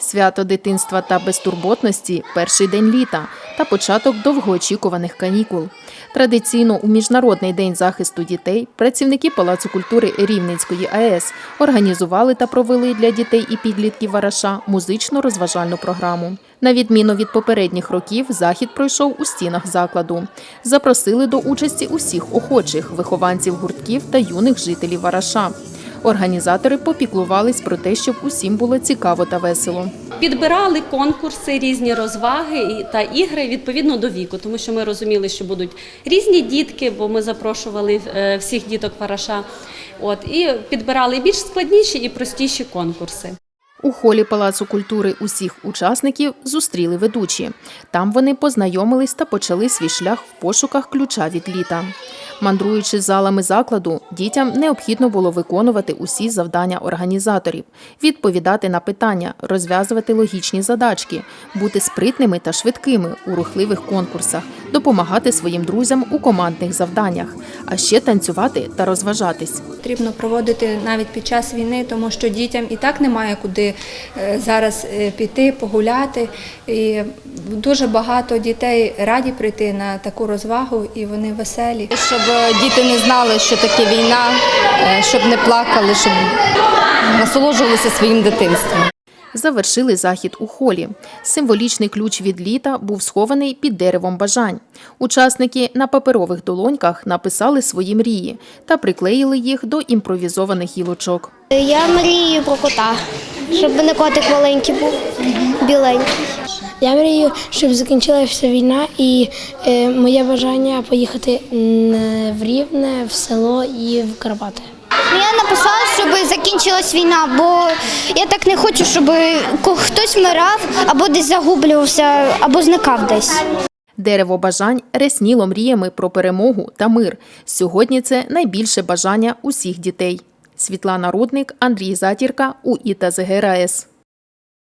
Свято дитинства та безтурботності перший день літа та початок довгоочікуваних канікул. Традиційно у Міжнародний день захисту дітей працівники Палацу культури Рівненської АЕС організували та провели для дітей і підлітків Вараша музично-розважальну програму. На відміну від попередніх років, захід пройшов у стінах закладу. Запросили до участі усіх охочих вихованців гуртків та юних жителів Вараша. Організатори попіклувались про те, щоб усім було цікаво та весело. Підбирали конкурси, різні розваги та ігри відповідно до віку, тому що ми розуміли, що будуть різні дітки, бо ми запрошували е, всіх діток Параша. От і підбирали більш складніші і простіші конкурси. У холі Палацу культури усіх учасників зустріли ведучі. Там вони познайомились та почали свій шлях в пошуках ключа від літа. Мандруючи залами закладу, дітям необхідно було виконувати усі завдання організаторів, відповідати на питання, розв'язувати логічні задачки, бути спритними та швидкими у рухливих конкурсах, допомагати своїм друзям у командних завданнях, а ще танцювати та розважатись. Потрібно проводити навіть під час війни, тому що дітям і так немає куди е, зараз е, піти, погуляти. І дуже багато дітей раді прийти на таку розвагу, і вони веселі. щоб е, діти не знали, що таке війна, щоб не плакали, щоб насолоджувалися своїм дитинством. Завершили захід у холі. Символічний ключ від літа був схований під деревом бажань. Учасники на паперових долоньках написали свої мрії та приклеїли їх до імпровізованих гілочок. Я мрію про кота, щоб мене котик маленький був, біленький. Я мрію, щоб закінчилася війна, і е, моє бажання поїхати в Рівне, в село і в Карпати. Ну, Я написала, щоб закінчилась війна, бо я так не хочу, щоб хтось вмирав або десь загублювався, або зникав десь. Дерево бажань ресніло мріями про перемогу та мир. Сьогодні це найбільше бажання усіх дітей. Світлана Рудник, Андрій Затірка, УІТА ЗГРАЕС.